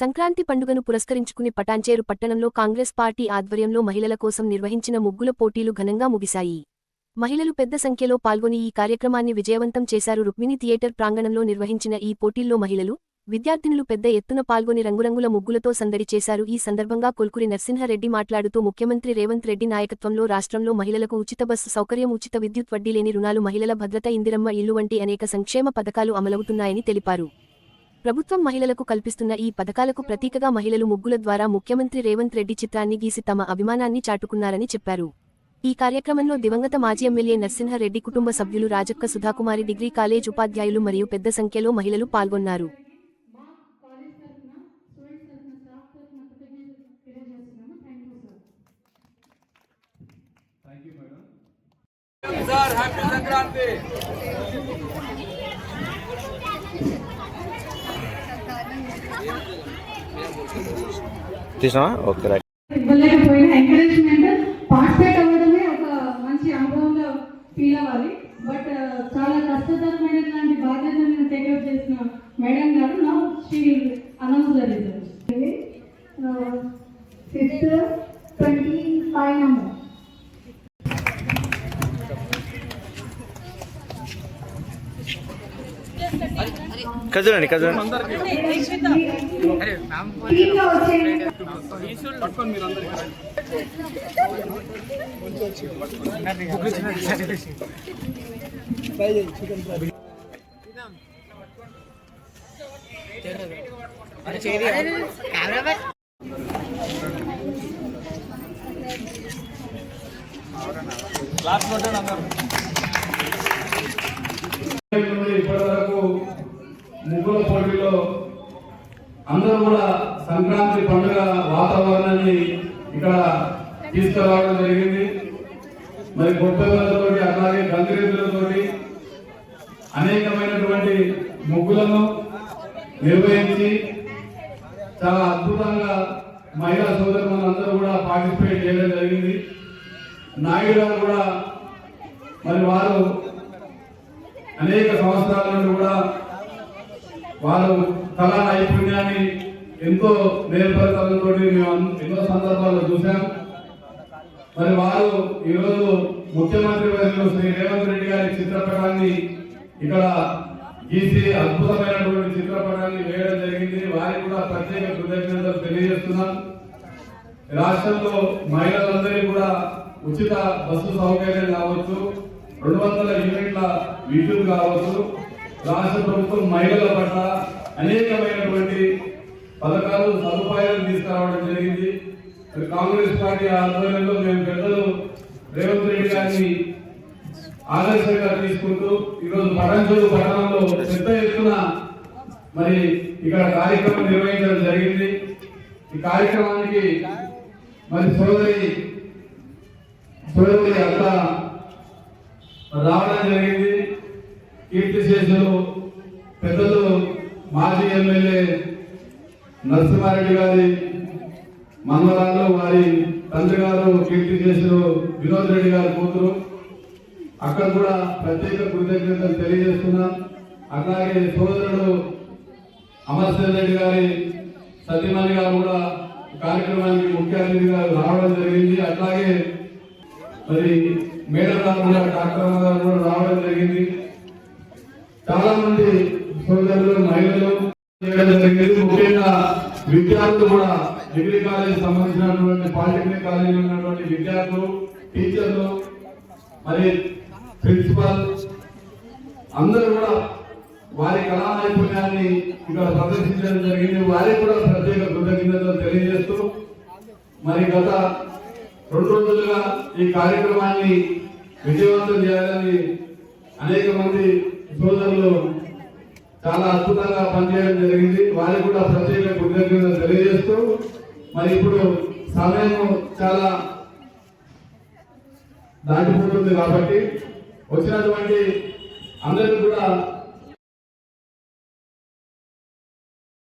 సంక్రాంతి పండుగను పురస్కరించుకుని పటాన్చేరు పట్టణంలో కాంగ్రెస్ పార్టీ ఆధ్వర్యంలో మహిళల కోసం నిర్వహించిన ముగ్గుల పోటీలు ఘనంగా ముగిశాయి. మహిళలు పెద్ద సంఖ్యలో పాల్గొని ఈ కార్యక్రమాన్ని విజయవంతం చేశారు రుక్మిణి థియేటర్ ప్రాంగణంలో నిర్వహించిన ఈ పోటీల్లో మహిళలు విద్యార్థినులు పెద్ద ఎత్తున పాల్గొని రంగురంగుల ముగ్గులతో సందడి చేశారు. ఈ సందర్భంగా కొల్కురి నరసింహారెడ్డి మాట్లాడుతూ ముఖ్యమంత్రి రేవంత్ రెడ్డి నాయకత్వంలో రాష్ట్రంలో మహిళలకు ఉచిత బస్సు సౌకర్యం ఉచిత విద్యుత్ వడ్డీ లేని రుణాలు మహిళల భద్రత ఇందిరమ్మ ఇల్లు వంటి అనేక సంక్షేమ పథకాలు అమలవుతున్నాయని తెలిపారు. ప్రభుత్వం మహిళలకు కల్పిస్తున్న ఈ పథకాలకు ప్రతీకగా మహిళలు ముగ్గుల ద్వారా ముఖ్యమంత్రి రేవంత్ రెడ్డి చిత్రాన్ని గీసి తమ అభిమానాన్ని చాటుకున్నారని చెప్పారు. ఈ కార్యక్రమంలో దివంగత మాజీ ఎమ్మెల్యే నరసింహారెడ్డి కుటుంబ సభ్యులు రాజక్క సుధాకుమారి డిగ్రీ కాలేజ్ ఉపాధ్యాయులు మరియు పెద్ద సంఖ్యలో మహిళలు పాల్గొన్నారు. సార్ హ్యాపీ సంక్రాంతి స్టూడెంట్స్ తరఫున స్టాఫ్ తరఫున కృతజ్ఞతలు తెలియజేస్తున్నాము thank you sir sir happy Sankranti తీసినావా? Okay right. Encouragement participate అవ్వడమే ఒక మంచి అనుభవంగా ఫీల్ అవ్వాలి. బట్ uh, చాలా కష్టతరమైనటువంటి ఇక్కడ చూడండి ఇక్కడ ఇప్పటి వరకు ముగ్గుల పోటీలో అందరూ కూడా సంక్రాంతి పండుగ వాతావరణాన్ని ఇక్కడ తీసుకురావడం జరిగింది. మరి గొప్పలతోటి అలాగే గంగిరెద్దులతోటి అనేకమైనటువంటి ముగ్గులను నిర్వహించి చాలా అద్భుతంగా మహిళా సోదరులు అందరూ కూడా పార్టిసిపేట్ చేయడం జరిగింది. నాయుడు కూడా మరి వారు అనేక సంవత్సరాల నుండి కూడా వారు కళా నైపుణ్యాన్ని ఎంతో నేర్పరచడంతో మేము ఎన్నో సందర్భాల్లో చూసాం మరి వారు ఈరోజు ముఖ్యమంత్రి వర్యులు శ్రీ రేవంత్ రెడ్డి గారి చిత్రపటాన్ని ఇక్కడ గీసి అద్భుతమైనటువంటి చిత్రపటాన్ని వేయడం జరిగింది. వారికి కూడా ప్రత్యేక కృతజ్ఞతలు తెలియజేస్తున్నాం. రాష్ట్రంలో మహిళలందరికీ కూడా ఉచిత బస్సు సౌకర్యం కావచ్చు రెండు వందల యూనిట్ల విద్యుత్ కావచ్చు. రాష్ట్ర ప్రభుత్వం మహిళల పట్ల అనేకమైనటువంటి పథకాలు సదుపాయాలు తీసుకురావడం జరిగింది. కాంగ్రెస్ పార్టీ ఆధ్వర్యంలో మేము పెద్దలు రేవంత్ రెడ్డి గారిని ఆదర్శంగా తీసుకుంటూ ఈరోజు పటంచూరు పట్టణంలో పెద్ద ఎత్తున మరి ఇక్కడ కార్యక్రమం నిర్వహించడం జరిగింది. ఈ కార్యక్రమానికి మరి సోదరి సోదరి అంత రావడం జరిగింది. కీర్తి చేశారు పెద్దలు మాజీ ఎమ్మెల్యే నరసింహారెడ్డి గారి మనవరాలు వారి తండ్రి గారు కీర్తి చేశారు వినోద్ రెడ్డి గారి కూతురు. అక్కడ కూడా ప్రత్యేక కృతజ్ఞతలు తెలియజేస్తున్నాం. అట్లాగే సోదరుడు అమర్సేన్ రెడ్డి గారి సత్యమణి గారు కూడా కార్యక్రమానికి ముఖ్య అతిథిగా రావడం జరిగింది. అట్లాగే మరి మేడం గారు కూడా డాక్టర్ గారు కూడా రావడం జరిగింది. చాలా మంది సోదరులు మహిళలు ముఖ్యంగా విద్యార్థులు కూడా డిగ్రీ కాలేజ్ సంబంధించినటువంటి పాలిటెక్నిక్ కాలేజ్ ఉన్నటువంటి విద్యార్థులు టీచర్లు మరి ప్రిన్సిపాల్ అందరూ కూడా వారి కళా నైపుణ్యాన్ని ఇక్కడ ప్రదర్శించడం జరిగింది. వారికి కూడా ప్రత్యేక కృతజ్ఞతలు తెలియజేస్తూ మరి గత రెండు రోజులుగా ఈ కార్యక్రమాన్ని విజయవంతం చేయాలని అనేక మంది సోదరులు చాలా అద్భుతంగా పనిచేయడం జరిగింది. వారికి కూడా ప్రత్యేక కృతజ్ఞతలు తెలియజేస్తూ మరి ఇప్పుడు సమయం చాలా దాటిపోతుంది కాబట్టి వచ్చినటువంటి అందరికీ కూడా